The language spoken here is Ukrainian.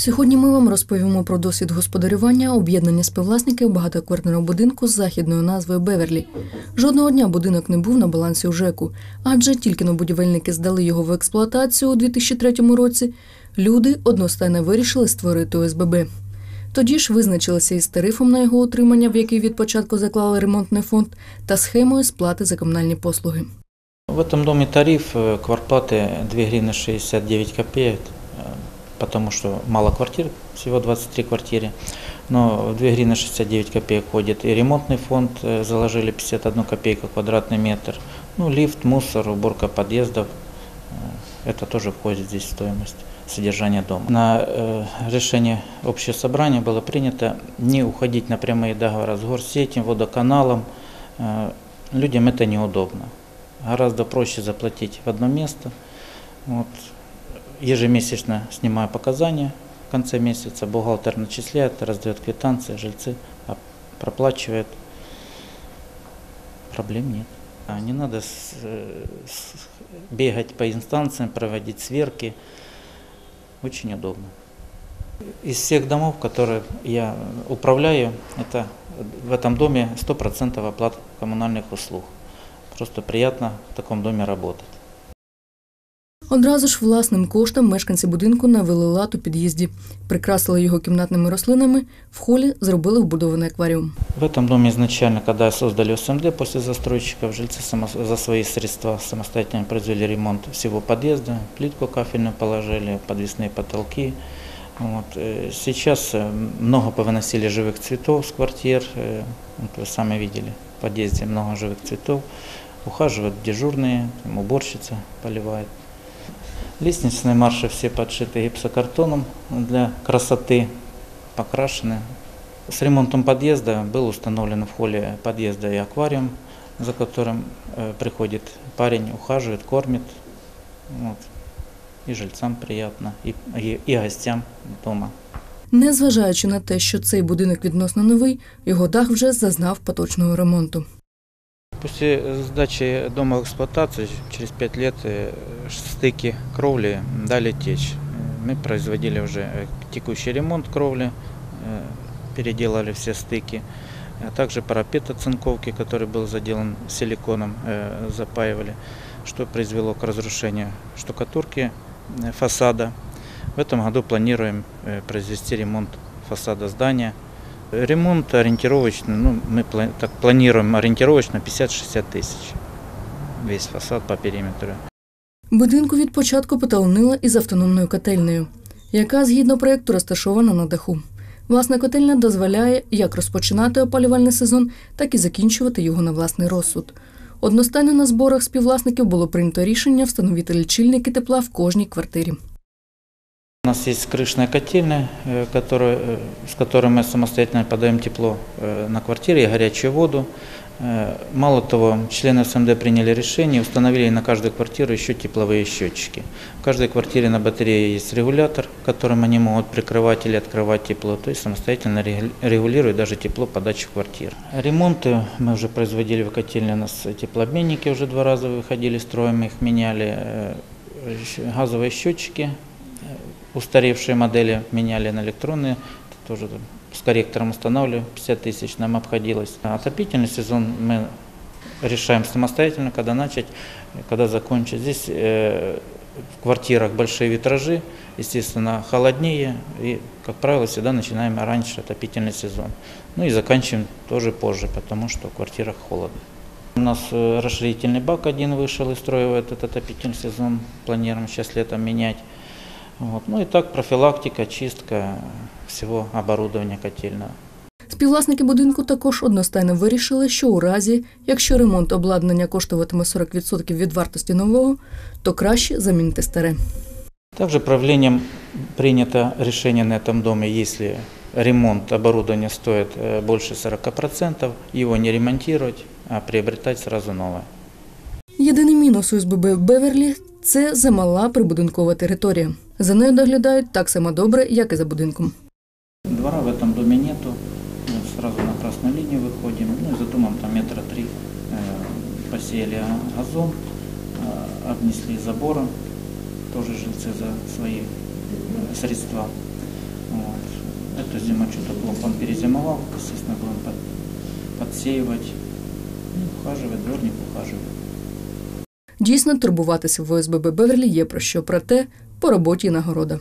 Сьогодні ми вам розповімо про досвід господарювання об'єднання співвласників багатоквартирного будинку з західною назвою Беверлі. Жодного дня будинок не був на балансі у ЖЕКу, адже тільки но будівельники здали його в експлуатацію у 2003 році. Люди одностайно вирішили створити ОСББ. Тоді ж визначилися із тарифом на його утримання, в який від початку заклали ремонтний фонд, та схемою сплати за комунальні послуги. В этом доме тариф э, квартплаты 2 гривны 69 копеек, э, Потому что мало квартир, всего 23 квартиры. Но в 2 гривны 69 копеек входит и ремонтный фонд, э, заложили 51 копейку квадратный метр. Ну, лифт, мусор, уборка подъездов, э, это тоже входит здесь в стоимость содержания дома. На э, решение общего собрания было принято не уходить на прямые договоры с горсетью, водоканалом. Э, людям это неудобно. Гораздо проще заплатить в одно место. Вот. Ежемесячно снимаю показания в конце месяца, бухгалтер начисляет, раздает квитанции, жильцы проплачивают. Проблем нет. А Не надо с- с- бегать по инстанциям, проводить сверки. Очень удобно. Из всех домов, которые я управляю, это в этом доме 100% оплата коммунальных услуг. Просто приятно в таком доме работать. Одразу ж власним коштом мешканці будинку навели лад у під'їзді, прикрасили його кімнатними рослинами, в холі зробили вбудований акваріум. В этом доме изначально, когда создали СМД после застройщиков, жильцы само- за свои средства самостоятельно произвели ремонт всего подъезда, плитку кафельную положили, подвесные потолки. Вот. э, Сейчас э, много повыносили живых цветов с квартир, э, вот вы сами видели, в подъезде много живых цветов. Ухаживают дежурные, там уборщица поливает. Лестничные марши все подшиты гипсокартоном для красоты, покрашены. С ремонтом подъезда был установлен в холле подъезда и аквариум, за которым э, приходит парень, ухаживает, кормит. Вот. И жильцам приятно, и, и, и гостям дома. Незважаючи на те, що цей будинок відносно новий, його дах вже зазнав поточного ремонту. После сдачи дома в эксплуатацию через 5 лет э, стыки кровли дали течь. Мы производили уже э, текущий ремонт кровли, э, переделали все стыки, а также парапет оцинковки, который был заделан силиконом, запаивали, что произвело к разрушению штукатурки фасада. В этом году планируем произвести ремонт фасада здания. Ремонт ориентировочно, ну, мы так планируем ориентировочно 50-60 тысяч. Весь фасад по периметру. Будинку від початку поталонила із автономною котельнею, яка згідно проєкту розташована на даху. Власна котельня дозволяє як розпочинати опалювальний сезон, так і закінчувати його на власний розсуд. Одностайно на зборах співвласників було прийнято рішення встановити лічильники тепла в кожній квартирі. У нас есть крышная котельная, э, э, с которой мы самостоятельно подаем тепло э, на квартире и горячую воду. Мало того, члены СМД приняли решение, установили на каждую квартиру еще тепловые счетчики. В каждой квартире на батарее есть регулятор, которым они могут прикрывать или открывать тепло, то есть самостоятельно регу- регулируют даже тепло подачи в квартиру. Ремонты мы уже производили в котельне, у нас теплообменники уже два раза выходили строем, их меняли, газовые счетчики, устаревшие модели меняли на электронные, тоже с корректором устанавливали, 50 тысяч нам обходилось. А Отопительный сезон мы решаем самостоятельно, когда начать, когда закончить. Здесь э, в квартирах большие витражи, естественно, холоднее, и, как правило, всегда начинаем раньше отопительный сезон. Ну и заканчиваем тоже позже, потому что в квартирах холодно. У нас э, расширительный бак один вышел из строя в этот отопительный сезон, планируем сейчас летом менять. Вот. Ну и так профилактика, чистка всего оборудования котельного. Співвласники будинку також одностайно вирішили, що у разі, якщо ремонт обладнання коштуватиме 40% від вартості нового, то краще замінити старе. Также правлением принято решение на этом доме, если ремонт оборудования стоит э, больше 40%, его не ремонтировать, а приобретать сразу новое. Єдиний мінус УСББ Беверлі це замала прибудинкова територія. За нею доглядають так само добре, як і за будинком. Двора в этом доме нету, мы сразу на красную линию выходим, ну и за домом там метра три э, посеяли а- газон, э, обнесли забором, тоже жильцы за свои э, средства. Вот. Эту зиму что-то плохо он перезимовал, естественно, будем под- подсеивать, Ну, ухаживать, дворник ухаживает. Дійсно, турбуватися в ОСББ Беверлі є про що, проте по роботі нагорода.